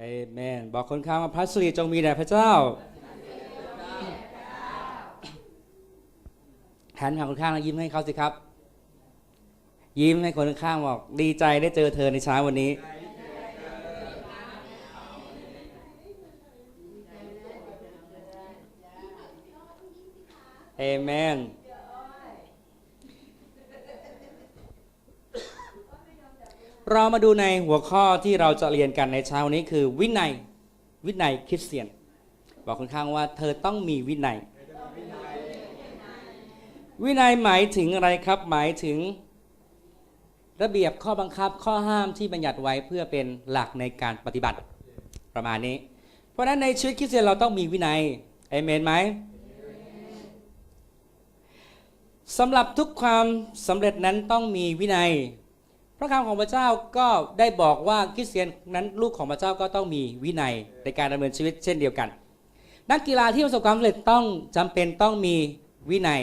เอเมนบอกคนข้างว่าพระสิริจงมีแด่พระเจ้าหันหาคนข้างแล้วยิ้มให้เขาสิครับ ยิ้มให้คนข้างบอกดีใจได้เจอเธอในเช้าวันนี้ เอเมน เรามาดูในหัวข้อที่เราจะเรียนกันในเช้านี้คือวินัยวินัยคริสเตียน บอกคนข้างว่าเธอต้องมีวินัย วินัยหมายถึงอะไรครับหมายถึงระเบียบข้อบังคับข้อห้ามที่บัญญัติไว้เพื่อเป็นหลักในการปฏิบัติประมาณนี้ เพราะฉะนั้นในชีวิตคริสเตียนเราต้องมีวินัยเอเมนไหมสำหรับทุกความสำเร็จนั้นต้องมีวินัย พระคำของพระเจ้าก็ได้บอกว่าคริสเตียนนั้นลูกของพระเจ้าก็ต้องมีวินัยในการดำเนินชีวิตเช่นเดียวกัน นักกีฬาที่ประสบความสำเร็จต้องจำเป็นต้องมีวินัย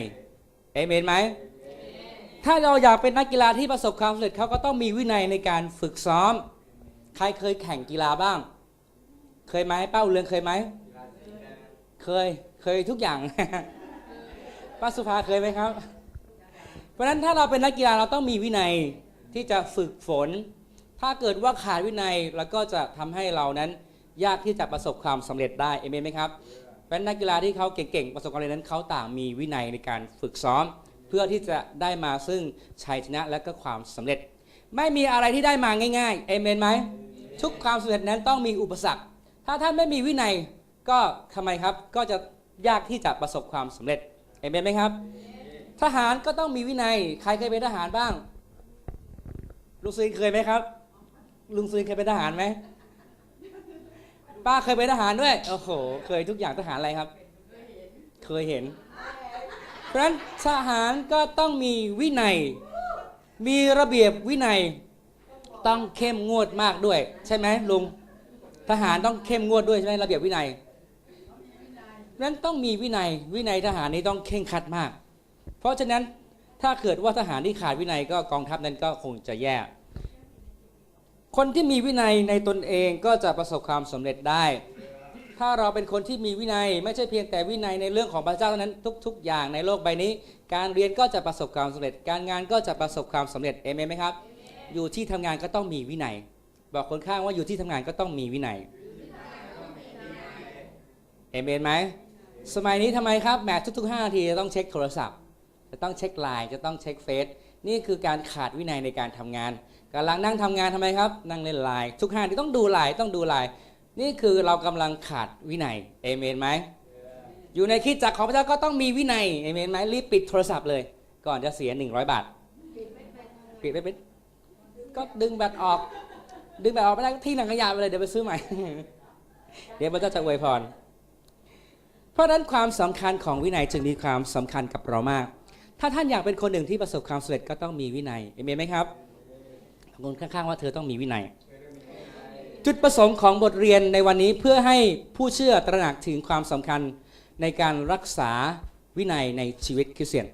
เอเมนไหมถ้าเราอยากเป็นนักกีฬาที่ประสบความสำเร็จเขาก็ต้องมีวินัยในการฝึกซ้อม ใครเคยแข่งกีฬาบ้าง เคยไหมเป้าเรืองเคยไหมเคยเคยทุกอย่างป้าสุภาเคยไหมครับ เพราะฉะนั้นถ้าเราเป็นนักกีฬาเราต้องมีวินัย ที่จะฝึกฝน ถ้าเกิดว่าขาดวินัยแล้วก็จะทำให้เรานั้น ยากที่จะประสบความสำเร็จได้เอเมนไหมครับเพราะฉะนั้นนักกีฬาที่เขาเก่งๆประสบความสำเร็จนั้นเขาต่างมีวินัยในการฝึกซ้อม เพื่อที่จะได้มาซึ่งชัยชนะและก็ความสำเร็จ ไม่มีอะไรที่ได้มาง่ายๆเอเมนไหมทุกความสำเร็จนั้นต้องมีอุปสรรค ถ้าท่านไม่มีวินัยก็ทำไมครับก็จะยากที่จะประสบความสำเร็จเอเมนไหมครับ ทหารก็ต้องมีวินัย ใครเคยเป็นทหารบ้าง ลุงซุนเคยไหมครับ ลุงซุนเคยเป็นทหารไหมป้าเคยเป็นทหารด้วยโอ้โหเคยทุกอย่างทหารอะไรครับ เคยเห็น เพราะฉะนั้นทหารก็ต้องมีวินัย มีระเบียบวินัยต้องเข้มงวดมากด้วย ใช่ไหมลุงทหารต้องเข้มงวดด้วยใช่ไหมระเบียบวินัยเพราะฉะนั้นต้องมีวินัยวินัยทหารนี้ต้องเข่งคัดมาก เพราะฉะนั้น ถ้าเกิดว่าทหารที่ขาดวินัยก็กองทัพนั้นก็คงจะแย่คนที่มีวินัยในตนเองก็จะประสบความสำเร็จได้ ถ้าเราเป็นคนที่มีวินัย ไม่ใช่เพียงแต่วินัยในเรื่องของพระเจ้าเท่านั้นทุก ๆ อย่างในโลกใบนี้ การเรียนก็จะประสบความสำเร็จ การงานก็จะประสบความสำเร็จเอเมนไหมครับ อยู่ที่ทำงานก็ต้องมีวินัย บอกคนข้างว่าอยู่ที่ทำงานก็ต้องมีวินัยเอเมนไหมสมัยนี้ทำไมครับแหมทุกๆ5นาทีจะต้องเช็คโทรศัพท์ จะต้องเช็คไลน์จะต้องเช็คเฟซนี่คือการขาดวินัยในการทำงานกำลังนั่งทำงานทำไมครับ นั่งเล่นไลน์ทุกห้าที่ต้องดูไลน์ต้องดูไลน์นี่คือเรากำลังขาดวินัยเอเมนไหมอยู่ในคริดจักรของพระเจ้าก็ต้องมีวินัยเอเมนไหมรีบปิดโทรศัพท์เลย ก่อนจะเสีย 100 บาท ปิดไม่เป็นก็ดึงแบตออก ดึงแบตออกไม่ได้ก็ทิ้งหนังขยะไปเลยเดี๋ยวไปซื้อใหม่ เดี๋ยวพระเจ้าจะอวยพรเพราะฉะนั้นความสำคัญของวินัยจึงมีความสำคัญกับเรามาก ถ้าท่านอยากเป็นคนหนึ่งที่ประสบความสำเร็จก็ต้องมีวินัยเอเมนไหมครับคนข้างๆว่าเธอต้องมีวินัย จุดประสงค์ของบทเรียนในวันนี้เพื่อให้ผู้เชื่อตระหนักถึงความสำคัญในการรักษาวินัยในชีวิตคริสเตียน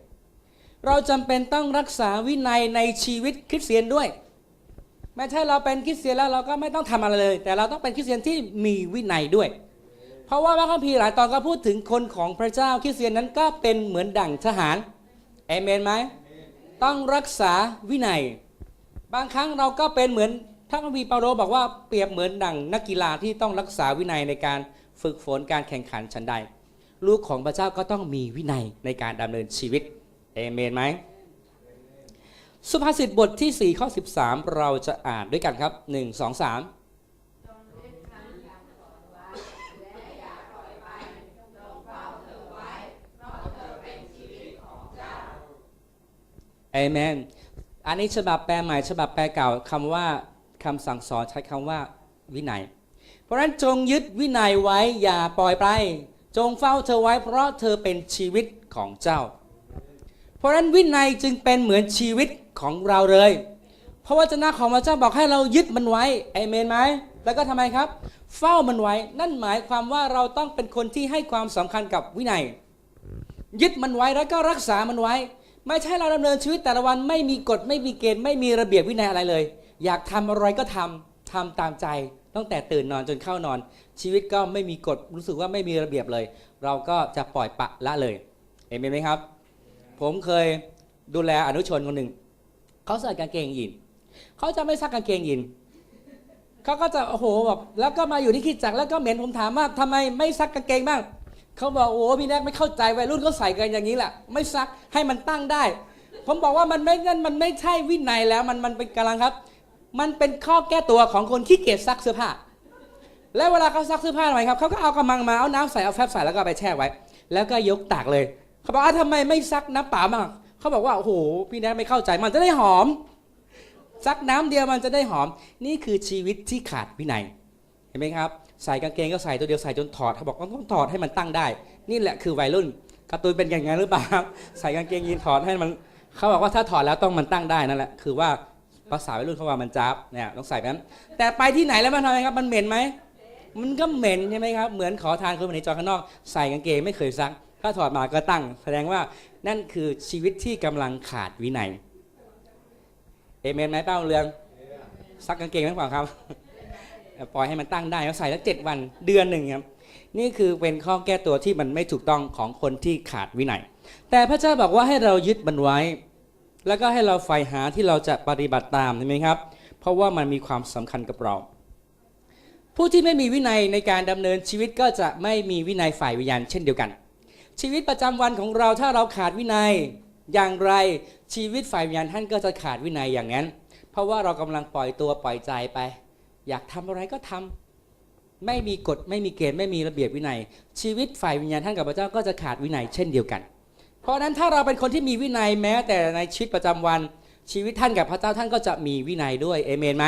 เราจำเป็นต้องรักษาวินัยในชีวิตคริสเตียนด้วย ไม่ใช่เราเป็นคริสเตียนแล้วเราก็ไม่ต้องทำอะไรเลย แต่เราต้องเป็นคริสเตียนที่มีวินัยด้วย เพราะว่าพระคัมภีร์หลายตอนก็พูดถึงคนของพระเจ้าคริสเตียนนั้นก็เป็นเหมือนดั่งทหาร เอเมนไหมต้องรักษาวินัย บางครั้งเราก็เป็นเหมือนพระคัมภีร์เปาโลบอกว่าเปรียบเหมือนดั่งนักกีฬาที่ต้องรักษาวินัยในการฝึกฝนการแข่งขันชันใด ลูกของพระเจ้าก็ต้องมีวินัยในการดำเนินชีวิตเอเมนไหมสุภาษิตบทที่ 4 ข้อ 13 เราจะอ่านด้วยกันครับ 1 2 3 เอเมน อันนี้ฉบับแปลใหม่ ฉบับแปลเก่าคำว่าคำสั่งสอนใช้คำว่าวินัย เพราะฉะนั้นจงยึดวินัยไว้อย่าปล่อยไป จงเฝ้าเธอไว้ เพราะเธอเป็นชีวิตของเจ้า เพราะฉะนั้นวินัยจึงเป็นเหมือนชีวิตของเราเลย เพราะว่าจนะของพระเจ้าบอกให้เรายึดมันไว้เอเมนไหมแล้วก็ทำไมครับ เฝ้ามันไว้ นั่นหมายความว่าเราต้องเป็นคนที่ให้ความสำคัญกับวินัย ยึดมันไว้แล้วก็รักษามันไว้ ไม่ใช่เราดำเนินชีวิตแต่ละวันไม่มีกฎไม่มีเกณฑ์ไม่มีระเบียบวินัยอะไรเลย อยากทำอะไรก็ทำทำตามใจตั้งแต่ตื่นนอนจนเข้านอน ชีวิตก็ไม่มีกฎรู้สึกว่าไม่มีระเบียบเลย เราก็จะปล่อยปะละเลยเห็นไหมครับ ผมเคยดูแลอนุชนคนหนึ่งเขาใส่กางเกงยีนเขาจะไม่ซักกางเกงยีนเขาก็จะโอ้โหแบบแล้วก็มาอยู่ที่คิดจักแล้วก็เหม็นผมถามว่าทำไมไม่ซักกางเกงบ้าง เขาบอกโอ้พี่แนกไม่เข้าใจวัยรุ่นเขาใส่กันอย่างนี้แหละไม่ซักให้มันตั้งได้ ผมบอกว่ามันไม่นั่นมันไม่ใช่วินัยแล้วมันมันเป็นกำลังครับ มันเป็นข้อแก้ตัวของคนขี้เกียจซักเสื้อผ้า แล้วเวลาเขาซักเสื้อผ้าทำไมครับเขาก็เอากระมังมาเอาน้ำใส่เอาแฟบใส่แล้วก็ไปแช่ไว้ แล้วก็ยกตากเลยเขาบอกว่าทำไมไม่ซักน้ำเปล่าบ้าเขาบอกว่าโอ้โหพี่แนทไม่เข้าใจมันจะได้หอมซักน้ำเดียวมันจะได้หอม นี่คือชีวิตที่ขาดวินัยเห็นไหมครับ ใส่กางเกงก็ใส่ตัวเดียวใส่จนถอดเขาบอกต้องถอดให้มันตั้งได้ นี่แหละคือวัยรุ่นการ์ตูนเป็นอย่างนั้นหรือเปล่าครับใส่กางเกงยีนถอดให้มันเขาบอกว่าถ้าถอดแล้วต้องมันตั้งได้นั่นแหละคือว่าภาษาวัยรุ่นเขาว่ามันจับเนี่ยต้องใส่แบบนั้นแต่ไปที่ไหนแล้วมันทำไมครับมันเหม็นไหมมันก็เหม็นใช่ไหมครับเหมือนขอทานคนในจอข้างนอกใส่กางเกงไม่เคยซักถ้าถอดมาก็ตั้ง แสดงว่านั่นคือชีวิตที่กำลังขาดวินัยเอเมนไหมเป้าเรืองซักกางเกงไหมเปล่าครับ ปล่อยให้มันตั้งได้แล้วใส่แล้วเจ็ดวันเดือนหนึ่งครับนี่คือเป็นข้อแก้ตัวที่มันไม่ถูกต้องของคนที่ขาดวินัย แต่พระเจ้าบอกว่าให้เรายึดมันไว้ แล้วก็ให้เราใฝ่หาที่เราจะปฏิบัติตามใช่ไหมครับ เพราะว่ามันมีความสำคัญกับเรา ผู้ที่ไม่มีวินัยในการดำเนินชีวิตก็จะไม่มีวินัยฝ่ายวิญญาณเช่นเดียวกัน ชีวิตประจำวันของเราถ้าเราขาดวินัยอย่างไรชีวิตฝ่ายวิญญาณท่านก็จะขาดวินัยอย่างนั้น เพราะว่าเรากำลังปล่อยตัวปล่อยใจไป อยากทำอะไรก็ทำไม่มีกฎไม่มีเกณฑ์ไม่มีระเบียบวินัย ชีวิตฝ่ายวิญญาณท่านกับพระเจ้าก็จะขาดวินัยเช่นเดียวกัน เพราะฉะนั้นถ้าเราเป็นคนที่มีวินัยแม้แต่ในชีวิตประจำวัน ชีวิตท่านกับพระเจ้าท่านก็จะมีวินัยด้วยเอเมนไหม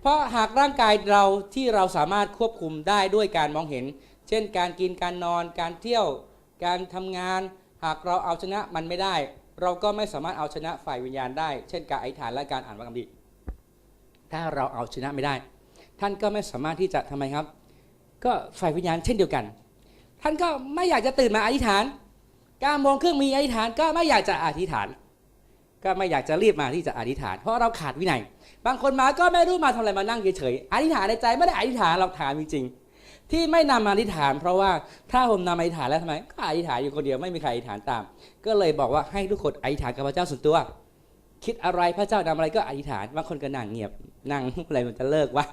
เพราะหากร่างกายเราที่เราสามารถควบคุมได้ด้วยการมองเห็น เช่น การกินการนอน การเที่ยว การทำงาน หากเราเอาชนะมันไม่ได้ เราก็ไม่สามารถเอาชนะฝ่ายวิญญาณได้ เช่นการอธิษฐานและการอ่านพระคัมภีร์ ถ้าเราเอาชนะไม่ได้ ท่านก็ไม่สามารถที่จะทำไมครับ ก็ฝ่ายวิญญาณเช่นเดียวกัน ท่านก็ไม่อยากจะตื่นมาอธิษฐาน9โมองเครึ่องมีอธิษฐานก็ไม่อยากจะอธิษฐาน ก็ไม่อยากจะรีบมาที่จะอธิษฐาน เพราะเราขาดวินัย บางคนมาก็ไม่รู้มาทำอะไรมานั่งเฉยๆอธิษฐานในใจไม่ได้อธิษฐานเราถามจริงๆที่ไม่นำมาอธิษฐาน เพราะว่าถ้าผมนำมาอธิษฐานแล้วทำไมก็อธิษฐานอยู่คนเดียวไม่มีใครอธิษฐานตาม ก็เลยบอกว่าให้ทุกคนอธิษฐานกับพระเจ้าส่วนตัว คิดอะไรพระเจ้านำอะไรก็อธิษฐานบางคนก็นั่งเงียบนั่งอะไรมันจะเลิกวะ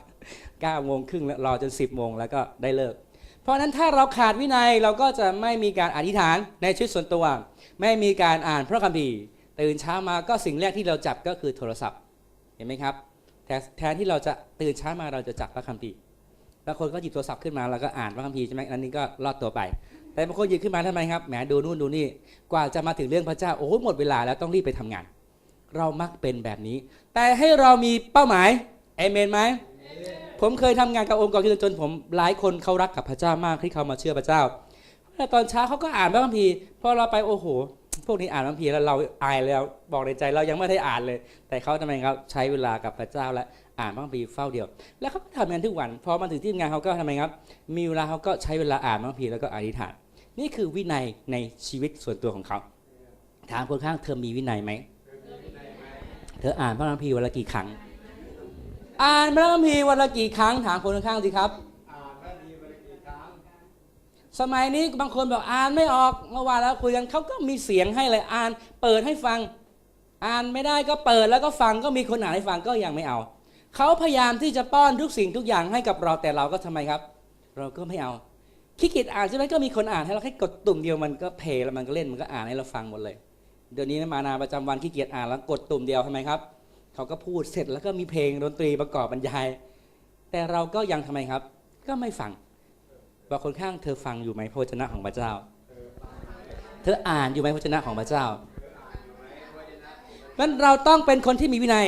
เก้าโมงครึ่งแล้วรอจนสิบโมงแล้วก็ได้เลิก เพราะฉะนั้นถ้าเราขาดวินัยเราก็จะไม่มีการอธิษฐานในชีวิตส่วนตัว ไม่มีการอ่านพระคัมภีร์ตื่นเช้ามาก็สิ่งแรกที่เราจับก็คือโทรศัพท์เห็นไหมครับแต่แทนที่เราจะตื่นเช้ามาเราจะจับพระคัมภีร์บางคนก็หยิบโทรศัพท์ขึ้นมาแล้วก็อ่านพระคัมภีร์ใช่ไหมอันนี้ก็รอดตัวไป แต่บางคนหยิบขึ้นมาทำไมครับแหมดูนู่นดูนี่กว่าจะมาถึงเรื่องพระเจ้าโอ้หมดเวลาแล้วต้องรีบไปทำงาน เรามักเป็นแบบนี้ แต่ให้เรามีเป้าหมายเอเมนไหมผมเคยทำงานกับองค์กรคริสเตียนจนผมหลายคนเขารักกับพระเจ้ามากที่เขามาเชื่อพระเจ้าแต่ตอนเช้าเขาก็อ่านพระคัมภีร์พอเราไปโอ้โห พวกนี้อ่านพระคัมภีร์แล้วเราอายแล้วบอกในใจเรายังไม่ได้อ่านเลย แต่เขาทำไมครับใช้เวลากับพระเจ้าและอ่านพระคัมภีร์เฝ้าเดียว แล้วเขาก็ทำงานทุกวันพอมาถึงที่งานเขาก็ทำไมครับ มีเวลาเขาก็ใช้เวลาอ่านพระคัมภีร์แล้วก็อธิษฐาน นี่คือวินัยในชีวิตส่วนตัวของเขา ถามคนข้างเธอมีวินัยไหม ธออ่านพระคัมภีร์วันละกี่ครั้ง อ่านพระคัมภีร์วันละกี่ครั้งถามคนข้างๆสิครับ สมัยนี้บางคนบอกอ่านไม่ออกเมื่อวานแล้วคุยกันเขาก็มีเสียงให้เลยอ่าน เปิดให้ฟัง อ่านไม่ได้ก็เปิดแล้วก็ฟังก็มีคนอ่านให้ฟังก็ยังไม่เอาเขาพยายามที่จะป้อนทุกสิ่งทุกอย่างให้กับเราแต่เราก็ทำไมครับ เราก็ไม่เอาขี้เกียจอ่านใช่ไหมก็มีคนอ่านให้เราแค่กดตุ่มเดียวมันก็เพลย์แล้วมันก็เล่นมันก็อ่านให้เราฟังหมดเลย เดี๋ยวนี้มานาประจำวันขี้เกียจอ่านแล้วกดตุ่มเดียวทำไมครับเขาก็พูดเสร็จแล้วก็มีเพลงดนตรีประกอบบรรยาย แต่เราก็ยังทำไมครับ ก็ไม่ฟังบอกคนข้างเธอฟังอยู่ไหมพระวจนะของพระเจ้า เธออ่านอยู่ไหมพระวจนะของพระเจ้านั้นเราต้องเป็นคนที่มีวินัย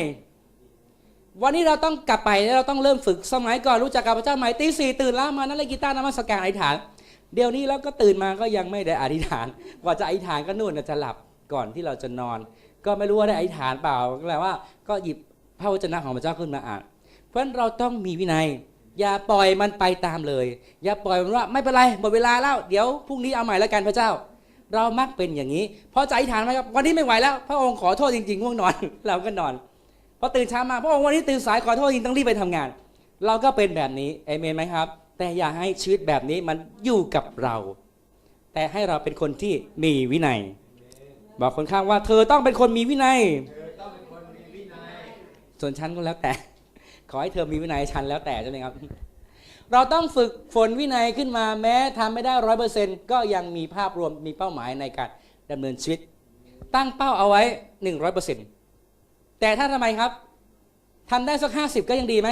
วันนี้เราต้องกลับไปแล้วเราต้องเริ่มฝึกสมัยก่อนรู้จักกับพระเจ้าใหม่ตีสี่ตื่นแล้วมานั่งเล่นกีตาร์นมัสการอธิษฐาน เดี๋ยวนี้เราก็ตื่นมาก็ยังไม่ได้อธิษฐานกว่าจะอธิษฐานก็นู่นจะหลับ ก่อนที่เราจะนอน ก็ไม่รู้ว่าได้อธิษฐานเปล่าก็แปลว่า ก็หยิบพระวจนะของพระเจ้าขึ้นมาอ่าน เพราะฉะนั้นเราต้องมีวินัย อย่าปล่อยมันไปตามเลย อย่าปล่อยมันว่าไม่เป็นไรหมดเวลาแล้วเดี๋ยวพรุ่งนี้เอาใหม่แล้วกันพระเจ้า เรามักเป็นอย่างนี้พอใจอธิษฐานไหมครับวันนี้ไม่ไหวแล้ว พระองค์ขอโทษจริงๆง่วงนอน เราก็นอนพอตื่นเช้ามาพระองค์วันนี้ตื่นสายขอโทษจริงต้องรีบไปทำงาน เราก็เป็นแบบนี้เอเมนไหมครับ แต่อย่าให้ชีวิตแบบนี้มันอยู่กับเรา แต่ให้เราเป็นคนที่มีวินัย บอกคนข้างว่าเธอต้องเป็นคนมีวินัย ส่วนฉันก็แล้วแต่ ขอให้เธอมีวินัยฉันแล้วแต่ใช่ไหมครับ เราต้องฝึกฝนวินัยขึ้นมาแม้ทำไม่ได้ร้อยเปอร์เซ็นต์ก็ยังมีภาพรวมมีเป้าหมายในการดำเนินชีวิต ตั้งเป้าเอาไว้หนึ่งร้อยเปอร์เซ็นต์แต่ถ้าทำไมครับทำได้สักห้าสิบก็ยังดีไหม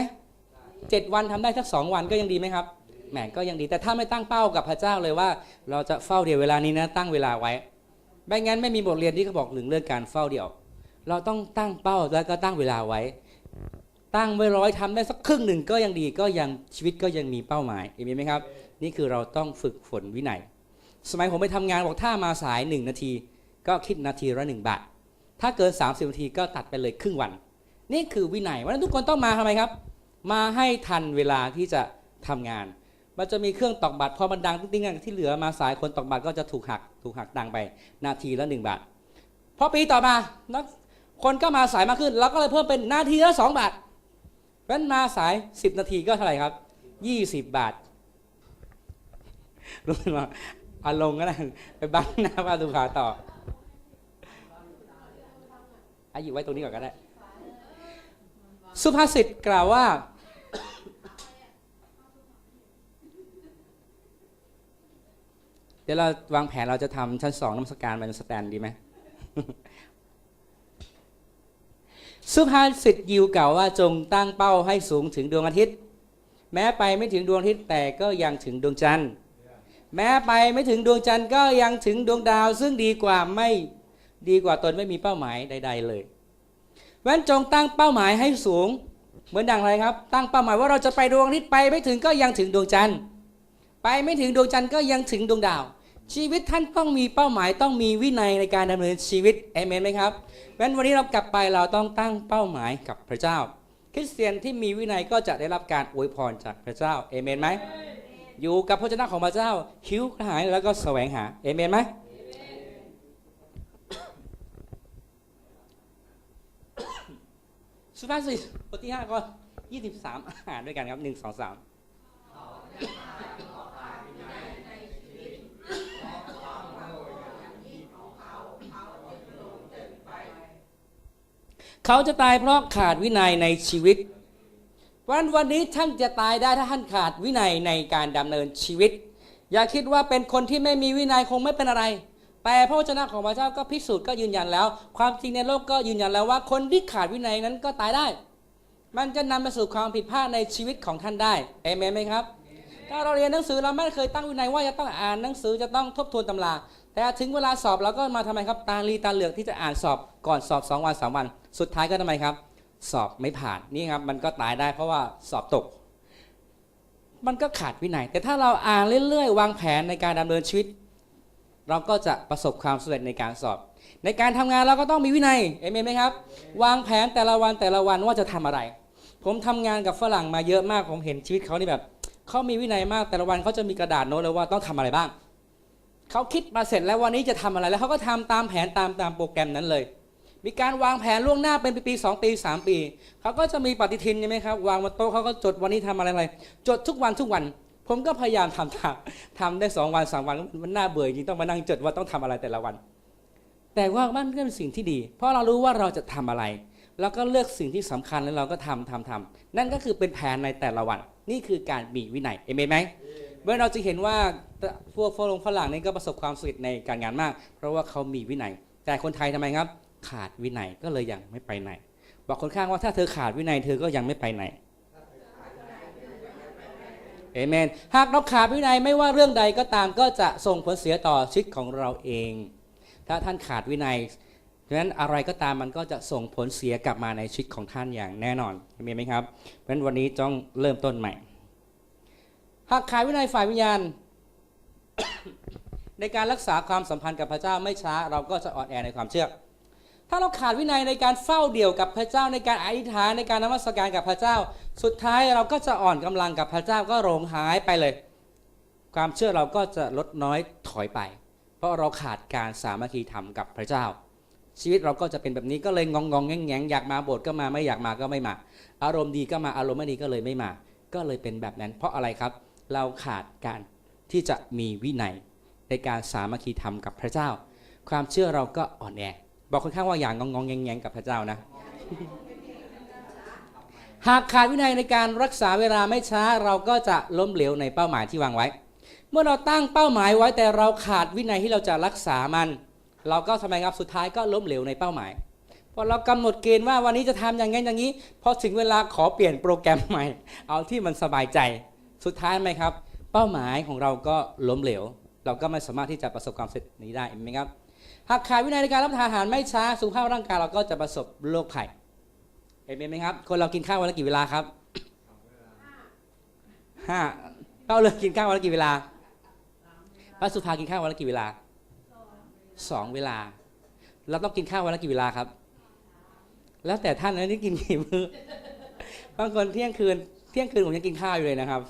เจ็ดวันทำได้สักสองวันก็ยังดีไหมครับแหมก็ยังดีแต่ถ้าไม่ตั้งเป้ากับพระเจ้าเลยว่า เราจะเฝ้าเดียวเวลานี้นะตั้งเวลาไว้ ไม่งั้นไม่มีบทเรียนที่เขาบอกถึงเรื่องการเฝ้าเดี่ยว เราต้องตั้งเป้าแล้วก็ตั้งเวลาไว้ ตั้งไว้ร้อยทำได้สักครึ่งหนึ่งก็ยังดีก็ยังชีวิตก็ยังมีเป้าหมายเห็นไหมครับ นี่คือเราต้องฝึกฝนวินัย สมัยผมไปทำงานบอกถ้ามาสายหนึ่งนาที ก็คิดนาทีละหนึ่งบาท ถ้าเกิน 30 นาทีก็ตัดไปเลยครึ่งวัน นี่คือวินัยวันนั้นทุกคนต้องมาทำไมครับ มาให้ทันเวลาที่จะทำงาน มันจะมีเครื่องตอกบัตรพอมันดังติ้งๆที่เหลือมาสายคนตอกบัตรก็จะถูกหักถูกหักดังไป นาทีละหนึ่งบาทพอปีต่อมานักคนก็มาสายมากขึ้นเราก็เลยเพิ่มเป็นนาทีละสองบาทเพราะนั้นมาสาย10นาทีก็เท่าไหร่ครับ20บาทรู้ไหมว่าอารมณ์ก็ได้ไปบังหน้าประตูขาต่ออาอยู่ไว้ตรงนี้ก่อนก็ได้ สุภาษิตกล่าวว่า เดี๋ยวเราวางแผนเราจะทำชั้นสองน้ำสการเป็นสแตนดีไหมสุภาษิตยิวกล่าวว่าจงตั้งเป้าให้สูงถึงดวงอาทิตย์ แม้ไปไม่ถึงดวงอาทิตย์แต่ก็ยังถึงดวงจันทร์ แม้ไปไม่ถึงดวงจันทร์ก็ยังถึงดวงดาว ซึ่งดีกว่าไม่ดีกว่าตนไม่มีเป้าหมายใด ๆ เลยเพราะฉะนั้นจงตั้งเป้าหมายให้สูง เหมือนดังไรครับ ตั้งเป้าหมายว่าเราจะไปดวงอาทิตย์ไปไม่ถึงก็ยังถึงดวงจันทร์ ไปไม่ถึงดวงจันทร์ก็ยังถึงดวงดาว ชีวิตท่านต้องมีเป้าหมายต้องมีวินัยในการดำเนินชีวิตเอเมนไหมครับเพราะนั้นวันนี้เรากลับไปเราต้องตั้งเป้าหมายกับพระเจ้า คริสเตียนที่มีวินัยก็จะได้รับการอวยพรจากพระเจ้าเอเมนไหมอยู่กับพระเจ้าของพระเจ้าคิ้วกระหายแล้วก็แสวงหาเอเมนไหมสุภาษิตบทที่ห้าก็ยี่สิบสามอาหารด้วยกันครับหนึ่งสองสาม เขาจะตายเพราะขาดวินัยในชีวิตวันวันนี้ท่านจะตายได้ถ้าท่านขาดวินัยในการดำเนินชีวิต อย่าคิดว่าเป็นคนที่ไม่มีวินัยคงไม่เป็นอะไร แต่พระวจนะของพระเจ้าก็พิสูจน์ก็ยืนยันแล้ว ความจริงในโลกก็ยืนยันแล้วว่าคนที่ขาดวินัยนั้นก็ตายได้ มันจะนำไปสู่ความผิดพลาดในชีวิตของท่านได้เอเมนไหมครับ ถ้าเราเรียนหนังสือเราไม่เคยตั้งวินัยว่าจะต้องอ่านหนังสือจะต้องทบทวนตำรา แต่ถึงเวลาสอบเราก็มาทำไมครับ ตาลีตาเหลือกที่จะอ่านสอบก่อนสอบ 2 วันสามวัน สุดท้ายก็ทำไมครับ สอบไม่ผ่านนี่ครับมันก็ตายได้เพราะว่าสอบตก มันก็ขาดวินัย แต่ถ้าเราอ่านเรื่อยๆ วางแผนในการดำเนินชีวิต เราก็จะประสบความสำเร็จในการสอบ ในการทำงานเราก็ต้องมีวินัยเอเมนไหมครับ วางแผนแต่ละวันแต่ละวันว่าจะทำอะไร ผมทำงานกับฝรั่งมาเยอะมากผมเห็นชีวิตเขานี่แบบ เขามีวินัยมากแต่ละวันเขาจะมีกระดาษโน้ตเลยว่าต้องทำอะไรบ้างเขาคิดมาเสร็จแล้ววันนี้จะทำอะไรแล้วเขาก็ทำตามแผนตามตามโปรแกรมนั้นเลย มีการวางแผนล่วงหน้าเป็นปีสองปีสามปีเขาก็จะมีปฏิทินใช่ไหมครับวางบนโต๊ะเขาก็จดวันนี้ทำอะไรอะไรจดทุกวันทุกวัน ผมก็พยายามทำทำทำได้สองวันสามวันมันน่าเบื่อจริงต้องมานั่งจดว่าต้องทำอะไรแต่ละวัน แต่ว่ามันก็เป็นสิ่งที่ดี เพราะเรารู้ว่าเราจะทำอะไร แล้วก็เลือกสิ่งที่สำคัญแล้วเราก็ทำทำทำนั่นก็คือเป็นแผนในแต่ละวัน นี่คือการมีวินัยเอเมนไหมเมื่อเราจะเห็นว่าพวกฝรั่งฝรั่งนี่ก็ประสบความสำเร็จในการงานมาก เพราะว่าเขามีวินัย แต่คนไทยทำไมครับ ขาดวินัยก็เลยยังไม่ไปไหน บอกคนข้างว่าถ้าเธอขาดวินัยเธอก็ยังไม่ไปไหนเอเมนหากเราขาดวินัยไม่ว่าเรื่องใดก็ตามก็จะส่งผลเสียต่อชีวิตของเราเอง ถ้าท่านขาดวินัย ดังนั้นอะไรก็ตามมันก็จะส่งผลเสียกลับมาในชีวิตของท่านอย่างแน่นอนมีไหมครับเพราะฉะนั้นวันนี้ต้องเริ่มต้นใหม่ หากขาดวินัยฝ่ายวิญญาณ ในการรักษาความสัมพันธ์กับพระเจ้าไม่ช้า เราก็จะอ่อนแอในความเชื่อ ถ้าเราขาดวินัยในการเฝ้าเดี่ยวกับพระเจ้าในการอธิษฐานในการนมัสการกับพระเจ้า สุดท้ายเราก็จะอ่อนกำลังกับพระเจ้าก็โรงหายไปเลย ความเชื่อเราก็จะลดน้อยถอยไป เพราะเราขาดการสามัคคีธรรมกับพระเจ้า ชีวิตเราก็จะเป็นแบบนี้ก็เลยงองงองแงงแงงอยากมาโบสถ์ก็มาไม่อยากมาก็ไม่มา อารมณ์ดีก็มาอารมณ์ไม่ดีก็เลยไม่มา ก็เลยเป็นแบบนั้น เพราะอะไรครับ เราขาดการที่จะมีวินัยในการสามัคคีธรรมกับพระเจ้า ความเชื่อเราก็อ่อนแอบอกค่อนข้างว่าอย่างงองงแงงแงงกับพระเจ้านะ หากขาดวินัยในการรักษาเวลาไม่ช้าเราก็จะล้มเหลวในเป้าหมายที่วางไว้ เมื่อเราตั้งเป้าหมายไว้แต่เราขาดวินัยที่เราจะรักษามัน เราก็ทำไมครับสุดท้ายก็ล้มเหลวในเป้าหมายพอเรากำหนดเกณฑ์ว่าวันนี้จะทำอย่างงี้อย่างนี้พอถึงเวลาขอเปลี่ยนโปรแกรมใหม่ เอาที่มันสบายใจสุดท้ายไหมครับ เป้าหมายของเราก็ล้มเหลว เราก็ไม่สามารถที่จะประสบความสำเร็จนี้ได้เห็นไหมครับหากขาดวินัยในการรับประทานอาหารไม่ช้าสุขภาพร่างกายเราก็จะประสบโรคภัยเห็นไหมครับ คนเรากินข้าววันละกี่เวลาครับห้าเราเลยกินข้าววันละกี่เวลาพระสุภากินข้าววันละกี่เวลา สองเวลา เราต้องกินข้าววันละกี่เวลาครับ แล้วแต่ท่านนะนี่กินกี่มื้อบางคนเที่ยงคืน เที่ยงคืนผมยังกินข้าวอยู่เลยนะครับ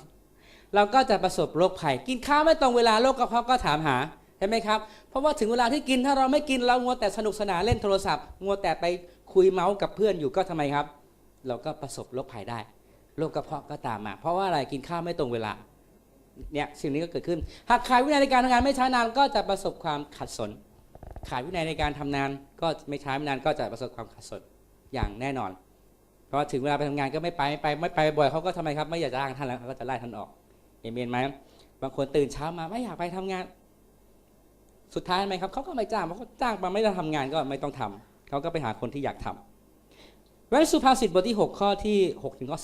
เราก็จะประสบโรคภัย กินข้าวไม่ตรงเวลาโรคกระเพาะก็ถามหาใช่ไหมครับ เพราะว่าถึงเวลาที่กินถ้าเราไม่กินเรางัวแต่สนุกสนานเล่นโทรศัพท์งัวแต่ไปคุยเมาส์กับเพื่อนอยู่ก็ทำไมครับ เราก็ประสบโรคภัยได้โรคกระเพาะก็ตามมา เพราะว่าอะไรกินข้าวไม่ตรงเวลาเนี่ยสิ่งนี้ก็เกิดขึ้น หากขาดวินัยในการทำงานไม่ช้านานก็จะประสบความขัดสน ขาดวินัยในการทำงานก็ไม่ช้าไม่นานก็จะประสบความขัดสนอย่างแน่นอน เพราะถึงเวลาไปทำงานก็ไม่ไปไม่ไปไม่ไปบ่อยเขาก็ทำไมครับไม่อยากจะจ้างท่านแล้วเขาก็จะไล่ท่านออกเอเมนไหมบางคนตื่นเช้ามาไม่อยากไปทำงาน สุดท้ายไหมครับเขาก็ไม่จ้างเพราะเขาจ้างมาไม่ได้ทำงานก็ไม่ต้องทำเขาก็ไปหาคนที่อยากทำวันสุภาษิตบทที่ 6 ข้อที่6ถึงข้อ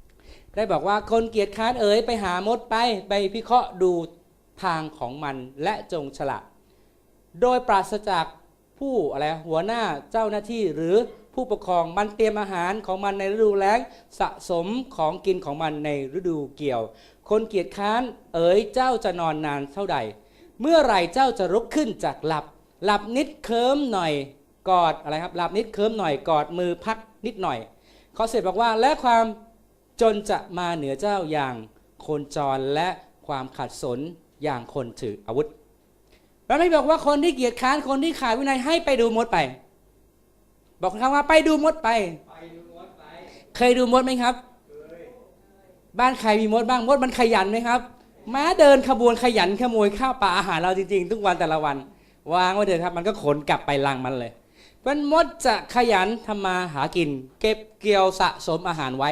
11 ได้บอกว่าคนเกียจค้านเอ๋ยไปหามดไปไปพิเคราะห์ดูทางของมันและจงฉลาด โดยปราศจากผู้อะไรหัวหน้าเจ้าหน้าที่หรือผู้ปกครองมันเตรียมอาหารของมันในฤดูแล้งสะสมของกินของมันในฤดูเกี่ยว คนเกียจค้านเอ๋ยเจ้าจะนอนนานเท่าใด เมื่อไหร่เจ้าจะลุกขึ้นจากหลับ หลับนิดเคิมหน่อยกอดอะไรครับหลับนิดเคิมหน่อยกอดมือพักนิดหน่อยเขาเสร็จบอกว่าและความจนจะมาเหนือเจ้าอย่างคนจรและความขัดสนอย่างคนถืออาวุธ เราไม่บอกว่าคนที่เกียจค้านคนที่ขาดวินัยให้ไปดูมดไป บอกคำว่าไปดูมดไป เคยดูมดไหมครับ บ้านใครมีมดบ้างมดมันขยันไหมครับม้าเดินขบวนขยันขโมยข้าวปลาอาหารเราจริงๆ ทุกวันแต่ละวันวางไว้เถอะครับ มันก็ขนกลับไปลังมันเลยเพราะมดจะขยันทำมาหากิน เก็บเกี่ยวสะสมอาหารไว้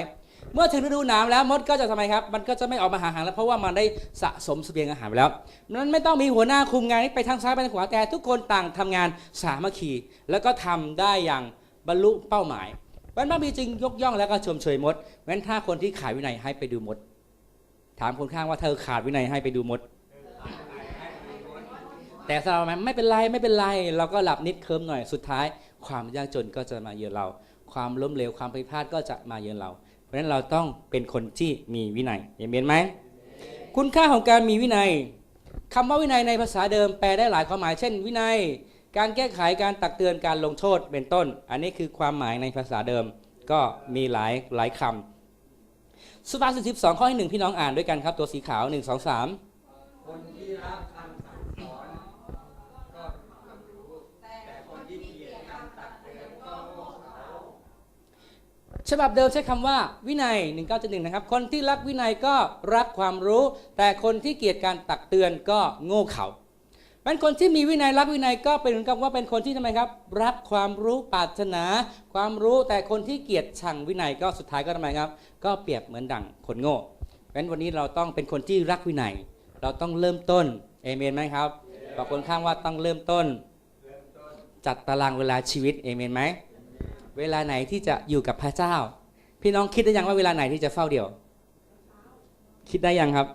เมื่อถึงฤดูหนาวแล้วมดก็จะทำไมครับ มันก็จะไม่ออกมาหาอาหารแล้วเพราะว่ามันได้สะสมเสบียงอาหารไปแล้วมันไม่ต้องมีหัวหน้าคุมงานไปทางซ้ายไปทางขวาแต่ทุกคนต่างทำงานสามัคคี แล้วก็ทำได้อย่างบรรลุเป้าหมายวันพระบีจึงยกย่องแล้วก็ชมเชยมดงั้นถ้าคนที่ขายวินัยให้ไปดูมด ถามคนข้างว่าเธอขาดวินัยให้ไปดูมด แต่สำหรับมันไม่เป็นไรไม่เป็นไร เราก็หลับนิดเคิมหน่อยสุดท้าย ความยากจนก็จะมาเยือนเรา ความล้มเหลวความผิดพลาดก็จะมาเยือนเรา ราะฉะนั้นเราต้องเป็นคนที่มีวินัยเห็นไหมคุณค่าของการมีวินัยคำว่าวินัยในภาษาเดิมแปลได้หลายความหมาย เช่น วินัย การแก้ไขการตักเตือนการลงโทษเป็นต้น อันนี้คือความหมายในภาษาเดิมก็มีหลายหลายคำสุภาษิตสิบสองข้อที่หนึ่งพี่น้องอ่านด้วยกันครับ ตัวสีขาวหนึ่งสองสามคนที่รัก ฉบับเดิมใช้คำว่าวินัย 1971นะครับ คนที่รักวินัยก็รักความรู้ แต่คนที่เกลียดการตักเตือนก็โง่เขาเป็นคนที่มีวินัยรักวินัยก็เป็นเหมือนกับว่าเป็นคนที่ทำไมครับ รักความรู้ปรารถนา ความรู้แต่คนที่เกลียดชังวินัยก็สุดท้ายก็ทำไมครับ ก็เปรียบเหมือนดั่งคนโง่เพราะฉะนั้นวันนี้เราต้องเป็นคนที่รักวินัย เราต้องเริ่มต้นเอเมนไหมครับบอกคนข้างว่าต้องเริ่มต้น จัดตารางเวลาชีวิตเอเมนไหม เวลาไหนที่จะอยู่กับพระเจ้า พี่น้องคิดได้ยังว่าเวลาไหนที่จะเฝ้าเดี่ยว คิดได้ยังครับ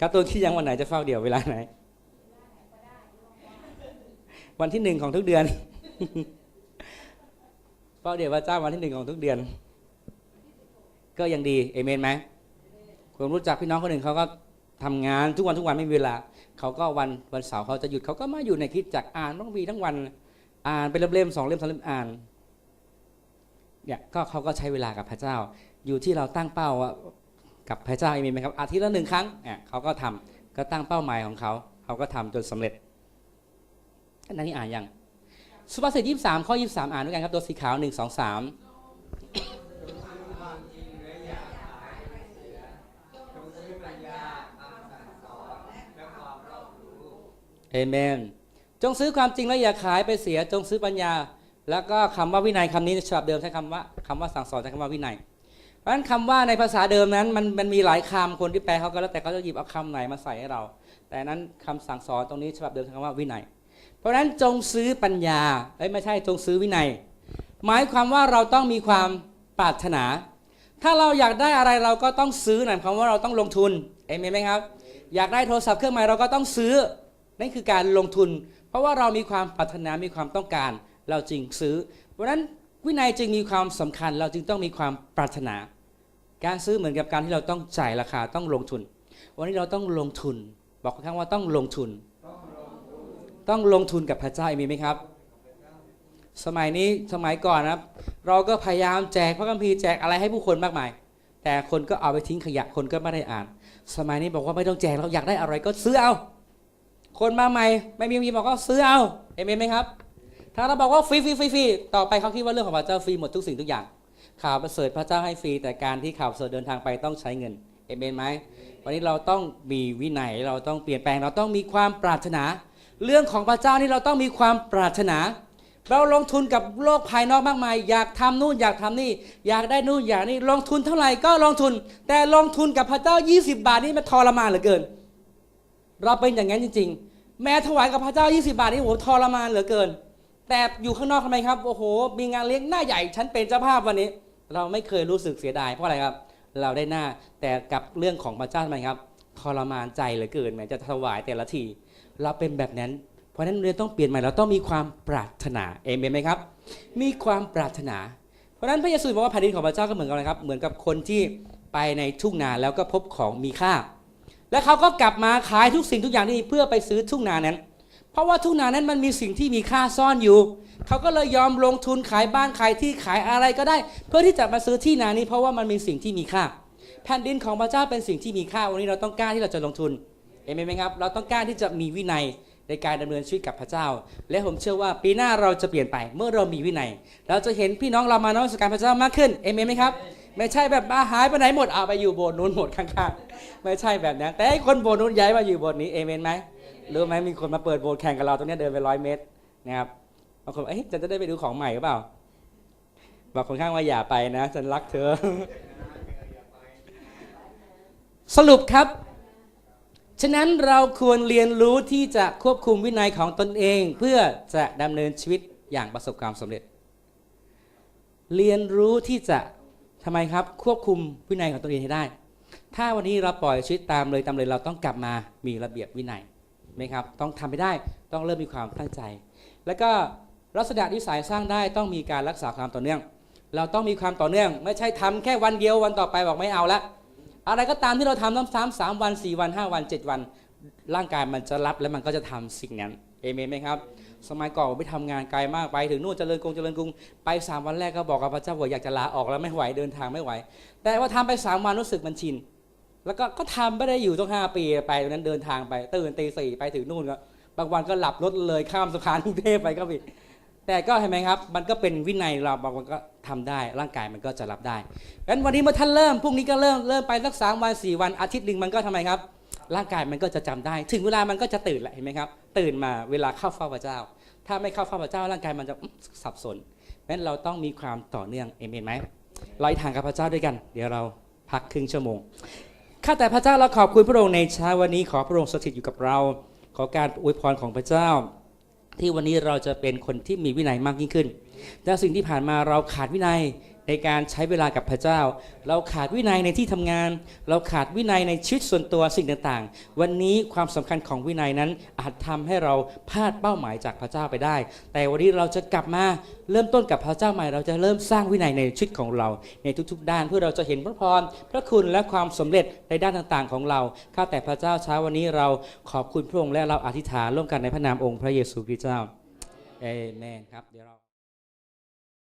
การ์ตูนคิดยังวันไหนจะเฝ้าเดี่ยวเวลาไหน วันที่หนึ่งของทุกเดือน เฝ้าเดี่ยวพระเจ้าวันที่หนึ่งของทุกเดือน ก็ยังดีเอเมนไหมผมรู้จักพี่น้องคนหนึ่งเขาก็ทำงานทุกวันทุกวันไม่มีเวลา เขาก็วันวันเสาร์เขาจะหยุดเขาก็มาอยู่ในคิดจักอ่านต้องมีทั้งวัน อ่านไปเล่มสองเล่มสามเล่มอ่านเนี่ยก็เขาก็ใช้เวลากับพระเจ้า อยู่ที่เราตั้งเป้าว่ากับพระเจ้าเองไหมครับอาทิตย์ละหนึ่งครั้งเนี่ยเขาก็ทำก็ตั้งเป้าหมายของเขาเขาก็ทำจนสำเร็จอันนี้อ่านยังสุภาษิตยี่สามข้อยี่สามอ่านด้วยกันครับตัวสีขาวหนึ่งสองสามเอเมน จงซื้อความจริงแล้วอย่าขายไปเสีย จงซื้อปัญญา แล้วก็คำว่าวินัยคำนี้ฉบับเดิมใช้คำว่าคำว่าสั่งสอนใช้คำว่าวินัย เพราะฉะนั้นคำว่าในภาษาเดิมนั้นมันมันมีหลายคำคนที่แปลเขาก็แล้วแต่เขาจะหยิบเอาคำไหนมาใส่ให้เรา แต่นั้นคำสั่งสอนตรงนี้ฉบับเดิมใช้คำว่าวินัย เพราะฉะนั้นจงซื้อปัญญาเอ้ยไม่ใช่จงซื้อวินัย หมายความว่าเราต้องมีความปรารถนา ถ้าเราอยากได้อะไรเราก็ต้องซื้อนั่นคำว่าเราต้องลงทุนเอเมนไหมครับ อยากได้โทรศัพท์เครื่องใหม่เราก็ต้องซื้อนั่นคือการลงทุน เพราะว่าเรามีความปรารถนามีความต้องการ เราจึงซื้อเพราะฉะนั้นวินัยจึงมีความสำคัญ เราจึงต้องมีความปรารถนา การซื้อเหมือนกับการที่เราต้องจ่ายราคาต้องลงทุน วันนี้เราต้องลงทุน บอกข้งว่าต้องลงทุน ต้องลงทุนกับพระเจ้ามีไหมครับ สมัยนี้สมัยก่อนนะครับ เราก็พยายามแจกพระคัมภีร์แจกอะไรให้ผู้คนมากมาย แต่คนก็เอาไปทิ้งขยะคนก็ไม่ได้อ่าน สมัยนี้บอกว่าไม่ต้องแจกเราอยากได้อะไรก็ซื้อเอา คนมาใหม่ ไม่มีมีบอกก็ซื้อเอาเอเมนไหมครับ ถ้าเราบอกว่าฟรีฟรีฟรีฟรีต่อไปเขาคิดว่าเรื่องของพระเจ้าฟรีหมดทุกสิ่งทุกอย่าง ข่าวประเสริฐพระเจ้าให้ฟรี แต่การที่ข่าวประเสริฐเดินทางไปต้องใช้เงินเอเมนไหมวันนี้เราต้องมีวินัยเราต้องเปลี่ยนแปลงเราต้องมีความปรารถนา เรื่องของพระเจ้านี่เราต้องมีความปรารถนา เราลงทุนกับโลกภายนอกมากมาย อยากทำนู่นอยากทำนี่ อยากได้นู่นอยากนี่ลงทุนเท่าไหร่ก็ลงทุน แต่ลงทุนกับพระเจ้า 20 บาทนี่มันทรมานเหลือเกิน เราเป็นอย่างนั้นจริง ๆ แม้ถวายกับพระเจ้า 20 บาทนี่โอ้โหทรมานเหลือเกิน แต่อยู่ข้างนอกทำไมครับ โอ้โห มีงานเลี้ยงหน้าใหญ่ ฉันเป็นเจ้าภาพวันนี้ เราไม่เคยรู้สึกเสียดายเพราะอะไรครับ เราได้หน้าแต่กับเรื่องของพระเจ้าทำไมครับทรมานใจเหลือเกินแม้จะถวายแต่ละที เราเป็นแบบนั้น เพราะฉะนั้นเรียนต้องเปลี่ยนใหม่เราต้องมีความปรารถนาเอเมนไหมครับ มีความปรารถนา เพราะฉะนั้นพระเยซูบอกว่าแผ่นดินของพระเจ้าก็เหมือนกันนะครับ เหมือนกับคนที่ไปในทุ่งนาแล้วก็พบของมีค่า แล้วเขาก็กลับมาขายทุกสิ่งทุกอย่างที่เพื่อไปซื้อทุ่งนานั้น เพราะว่าทุ่งนานั้นมันมีสิ่งที่มีค่าซ่อนอยู่ เขาก็เลยยอมลงทุนขายบ้านขายที่ขายอะไรก็ได้ เพื่อที่จะมาซื้อที่นานี้เพราะว่ามันมีสิ่งที่มีค่า แผ่นดินของพระเจ้าเป็นสิ่งที่มีค่าวันนี้เราต้องกล้าที่เราจะลงทุนเอเมนไหมครับ เราต้องกล้าที่จะมีวินัยในการดำเนินชีวิตกับพระเจ้า และผมเชื่อว่าปีหน้าเราจะเปลี่ยนไปเมื่อเรามีวินัย เราจะเห็นพี่น้องเรามานมัสการพระเจ้ามากขึ้นเอเมนไหมครับ ไม่ใช่แบบอาหายไปไหนหมดเอาไปอยู่โบสถ์นู้นหมดข้างๆไม่ใช่แบบนั้นแต่คนโบสถ์นู้นย้ายมาอยู่โบสถ์นี้เอเมนไหมรู้ไหมมีคนมาเปิดโบสถ์แข่งกับเราตรงนี้เดินไปร้อยเมตรนะครับบางคนบอกเอ๊ะจะได้ไปดูของใหม่หรือเปล่าบอกคนข้างว่าอย่าไปนะฉันรักเธอ สรุปครับ ฉะนั้นเราควรเรียนรู้ที่จะควบคุมวินัยของตนเอง เพื่อจะดำเนินชีวิตอย่างประสบความสำเร็จ เรียนรู้ที่จะ ทำไมครับควบคุมวินัยของตนเองให้ได้ ถ้าวันนี้เราปล่อยชีวิตตามเลยตามเลยเราต้องกลับมามีระเบียบวินัยไหมครับต้องทำให้ได้ต้องเริ่มมีความตั้งใจ แล้วก็ลักษณะนิสัยสร้างได้ต้องมีการรักษาความต่อเนื่อง เราต้องมีความต่อเนื่อง ไม่ใช่ทำแค่วันเดียววันต่อไปบอกไม่เอาละอะไรก็ตามที่เราทำซ้ำๆสามวันสี่วันห้าวันเจ็ดวัน ร่างกายมันจะรับและมันก็จะทำสิ่งนั้นเอเมนไหมครับ สมัยก่อนผมไปทำงานไกลมากไปถึงนู่นเจริญกรุงเจริญกรุงไปสามวันแรกก็บอกกับพระเจ้าว่าอยากจะลาออกแล้วไม่ไหวเดินทางไม่ไหว แต่ว่าทำไปสามวันรู้สึกมันชิน แล้วก็ก็ทำไม่ได้อยู่ตั้งห้าปีไปตรงนั้นเดินทางไปตื่นตีสี่ไปถึงนู่นก็บางวันก็หลับรถเลยข้ามสะพานกรุงเทพไปก็มีแต่ก็เห็นไหมครับ มันก็เป็นวินัยเราบางวันก็ทำได้ ร่างกายมันก็จะรับได้งั้นวันนี้เมื่อท่านเริ่มพรุ่งนี้ก็เริ่มเริ่มไปสักสามวันสี่วันอาทิตย์หนึ่งมันก็ทำไมครับ ร่างกายมันก็จะจำได้ ถึงเวลามันก็จะตื่นแหละเห็นไหมครับ ตื่นมาเวลาเข้าเฝ้าพระเจ้า ถ้าไม่เข้าเฝ้าพระเจ้าร่างกายมันจะสับสนงั้นเราต้องมีความต่อเนื่องเอเมนไหมเราอธิษฐานกับพระเจ้าด้วยกัน เดี๋ยวเราพักครึ่งชั่วโมงข้าแต่พระเจ้าเราขอบคุณพระองค์ในเช้าวันนี้ขอพระองค์สถิตอยู่กับเรา ขอการอวยพรของพระเจ้า ที่วันนี้เราจะเป็นคนที่มีวินัยมากยิ่งขึ้นแต่สิ่งที่ผ่านมาเราขาดวินัย ในการใช้เวลากับพระเจ้า เราขาดวินัยในที่ทำงาน เราขาดวินัยในชีวิตส่วนตัวสิ่งต่างๆ วันนี้ความสำคัญของวินัยนั้นอาจทำให้เราพลาดเป้าหมายจากพระเจ้าไปได้ แต่วันนี้เราจะกลับมาเริ่มต้นกับพระเจ้าใหม่ เราจะเริ่มสร้างวินัยในชีวิตของเรา ในทุกๆ ด้านเพื่อเราจะเห็นพระพรพระคุณและความสำเร็จในด้านต่างๆ ของเราข้าแต่พระเจ้าเช้าวันนี้เราขอบคุณพระองค์และเราอธิษฐานร่วมกันในพระนามองค์พระเยซูคริสต์เจ้าเอเมนครับเดี๋ยวเรา